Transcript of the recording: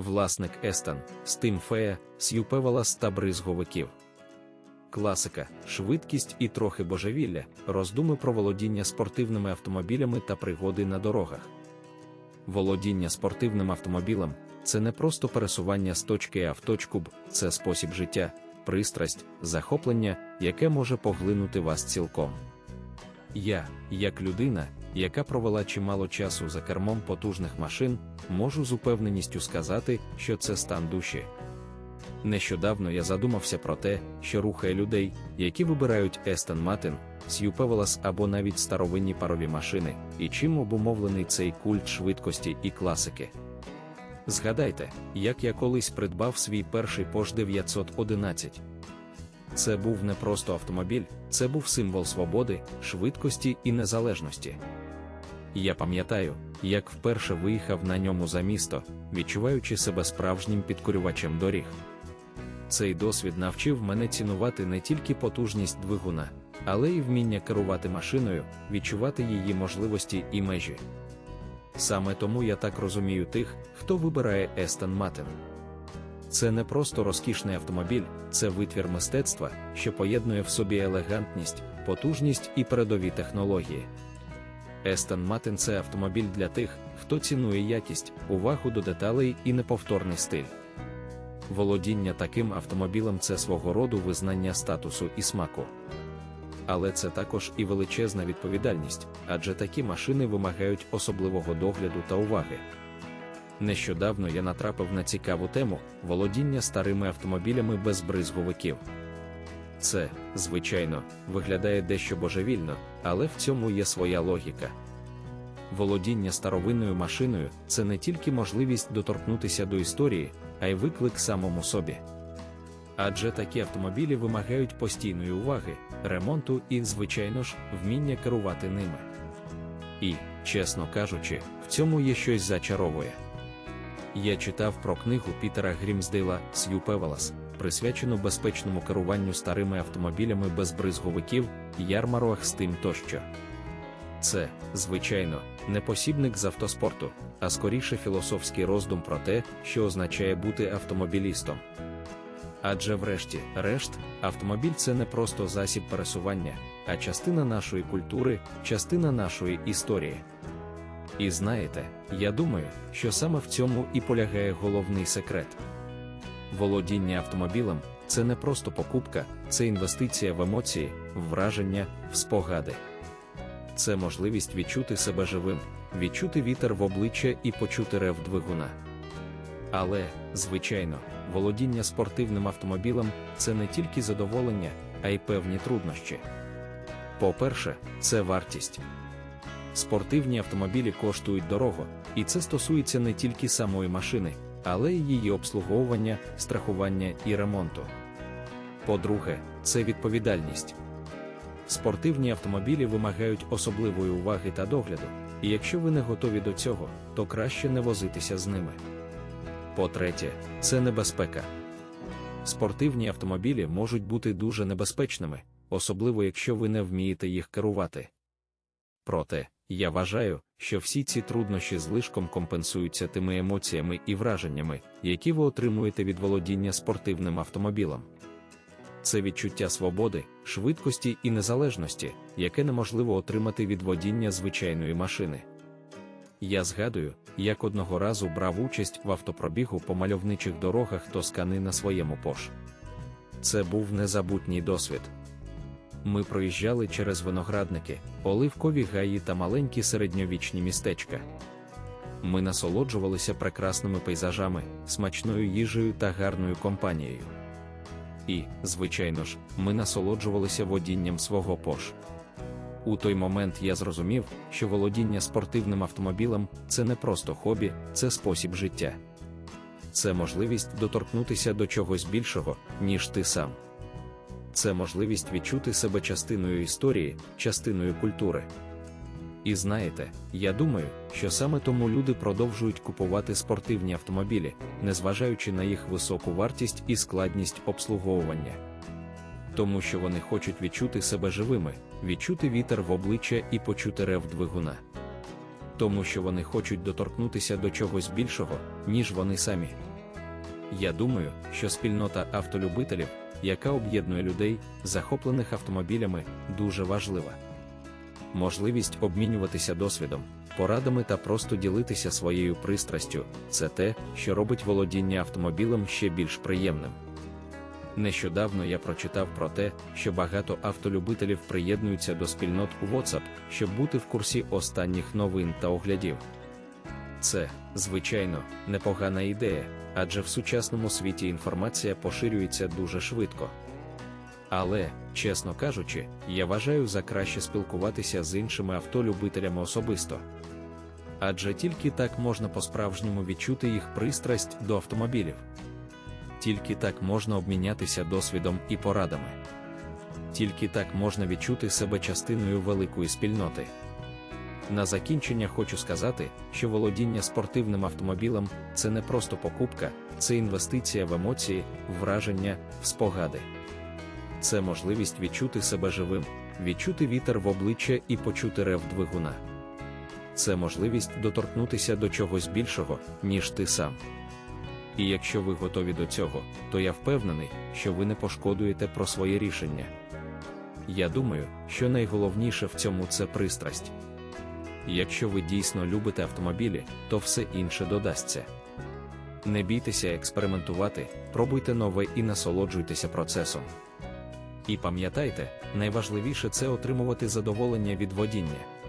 власник Естон, Стимфея, С'юпевалас та бризговиків. Класика, швидкість і трохи божевілля, роздуми про володіння спортивними автомобілями та пригоди на дорогах. Володіння спортивним автомобілем це не просто пересування з точки А в точку Б, це спосіб життя, пристрасть, захоплення, яке може поглинути вас цілком. Я, як людина, яка провела чимало часу за кермом потужних машин, можу з упевненістю сказати, що це стан душі. Нещодавно я задумався про те, що рухає людей, які вибирають Естон Матин, С'юпевелас або навіть старовинні парові машини, і чим обумовлений цей культ швидкості і класики. Згадайте, як я колись придбав свій перший Porsche 911. Це був не просто автомобіль, це був символ свободи, швидкості і незалежності. Я пам'ятаю, як вперше виїхав на ньому за місто, відчуваючи себе справжнім підкорювачем доріг. Цей досвід навчив мене цінувати не тільки потужність двигуна, але й вміння керувати машиною, відчувати її можливості і межі. Саме тому я так розумію тих, хто вибирає Естон Матен. Це не просто розкішний автомобіль, це витвір мистецтва, що поєднує в собі елегантність, потужність і передові технології. Естон Матен це автомобіль для тих, хто цінує якість, увагу до деталей і неповторний стиль. Володіння таким автомобілем це свого роду визнання статусу і смаку. Але це також і величезна відповідальність, адже такі машини вимагають особливого догляду та уваги. Нещодавно я натрапив на цікаву тему володіння старими автомобілями без бризговиків. Це, звичайно, виглядає дещо божевільно, але в цьому є своя логіка. Володіння старовинною машиною це не тільки можливість доторкнутися до історії, а й виклик самому собі. Адже такі автомобілі вимагають постійної уваги, ремонту і, звичайно ж, вміння керувати ними. І, чесно кажучи, в цьому є щось зачаровує. Я читав про книгу Пітера Грімсдейла Сью Певелас, присвячену безпечному керуванню старими автомобілями без бризговиків, ярмарок з тим тощо. Це, звичайно, не посібник з автоспорту, а скоріше філософський роздум про те, що означає бути автомобілістом. Адже, врешті, решт, автомобіль це не просто засіб пересування, а частина нашої культури, частина нашої історії. І знаєте, я думаю, що саме в цьому і полягає головний секрет. Володіння автомобілем це не просто покупка, це інвестиція в емоції, в враження, в спогади. Це можливість відчути себе живим, відчути вітер в обличчя і почути рев двигуна. Але, звичайно, володіння спортивним автомобілем це не тільки задоволення, а й певні труднощі. По-перше, це вартість. Спортивні автомобілі коштують дорого, і це стосується не тільки самої машини, але й її обслуговування, страхування і ремонту. По-друге, це відповідальність. Спортивні автомобілі вимагають особливої уваги та догляду, і якщо ви не готові до цього, то краще не возитися з ними. По-третє, це небезпека. Спортивні автомобілі можуть бути дуже небезпечними, особливо якщо ви не вмієте їх керувати. Проте, я вважаю, що всі ці труднощі злишком компенсуються тими емоціями і враженнями, які ви отримуєте від володіння спортивним автомобілем. Це відчуття свободи, швидкості і незалежності, яке неможливо отримати від водіння звичайної машини. Я згадую, як одного разу брав участь в автопробігу по мальовничих дорогах Тоскани на своєму пош. Це був незабутній досвід. Ми проїжджали через виноградники, оливкові гаї та маленькі середньовічні містечка. Ми насолоджувалися прекрасними пейзажами, смачною їжею та гарною компанією. І, звичайно ж, ми насолоджувалися водінням свого пош. У той момент я зрозумів, що володіння спортивним автомобілем це не просто хобі, це спосіб життя. Це можливість доторкнутися до чогось більшого, ніж ти сам. Це можливість відчути себе частиною історії, частиною культури. І знаєте, я думаю, що саме тому люди продовжують купувати спортивні автомобілі, незважаючи на їх високу вартість і складність обслуговування. Тому що вони хочуть відчути себе живими, відчути вітер в обличчя і почути рев двигуна. Тому що вони хочуть доторкнутися до чогось більшого, ніж вони самі. Я думаю, що спільнота автолюбителів, яка об'єднує людей, захоплених автомобілями, дуже важлива. Можливість обмінюватися досвідом, порадами та просто ділитися своєю пристрастю це те, що робить володіння автомобілем ще більш приємним. Нещодавно я прочитав про те, що багато автолюбителів приєднуються до спільнот у WhatsApp, щоб бути в курсі останніх новин та оглядів. Це, звичайно, непогана ідея, адже в сучасному світі інформація поширюється дуже швидко. Але, чесно кажучи, я вважаю за краще спілкуватися з іншими автолюбителями особисто. Адже тільки так можна по-справжньому відчути їх пристрасть до автомобілів. Тільки так можна обмінятися досвідом і порадами. Тільки так можна відчути себе частиною великої спільноти. На закінчення хочу сказати, що володіння спортивним автомобілем це не просто покупка, це інвестиція в емоції, враження, в спогади. Це можливість відчути себе живим, відчути вітер в обличчя і почути рев двигуна. Це можливість доторкнутися до чогось більшого, ніж ти сам. І якщо ви готові до цього, то я впевнений, що ви не пошкодуєте про своє рішення. Я думаю, що найголовніше в цьому це пристрасть. Якщо ви дійсно любите автомобілі, то все інше додасться. Не бійтеся експериментувати, пробуйте нове і насолоджуйтеся процесом. І пам'ятайте, найважливіше це отримувати задоволення від водіння.